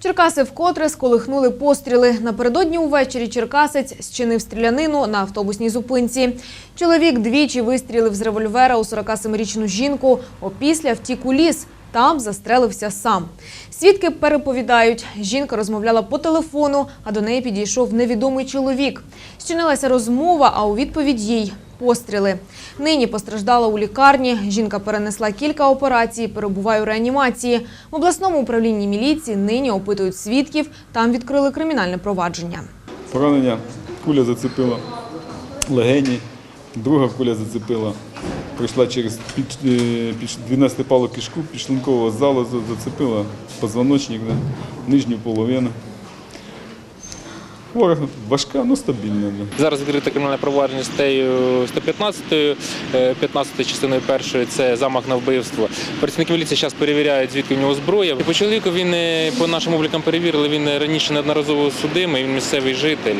Черкаси вкотре сколихнули постріли. Напередодні увечері черкасець зчинив стрілянину на автобусній зупинці. Чоловік двічі вистрілив з револьвера у 47-річну жінку, опісля втік у ліс. Там застрелився сам. Свідки переповідають, жінка розмовляла по телефону, а до неї підійшов невідомий чоловік. Зчинилася розмова, а у відповідь їй постріли. Нині постраждала у лікарні. Жінка перенесла кілька операцій, перебуває у реанімації. В обласному управлінні міліції нині опитують свідків. Там відкрили кримінальне провадження. Поранення куля зацепила легені, друга куля зацепила, пройшла через під, е, під 12 палу кишку, підшлункового залозу, зацепила позвоночник, нижню половину. Хвора важка, але стабільна. Зараз відкрите кримінальне провадження статтею 115, е, 15 частиною першої це замах на вбивство. Працівники міліції зараз перевіряють, звідки в нього зброя. По чоловіку він е, по нашим облікам перевірили, він раніше неодноразово судимий, він місцевий житель.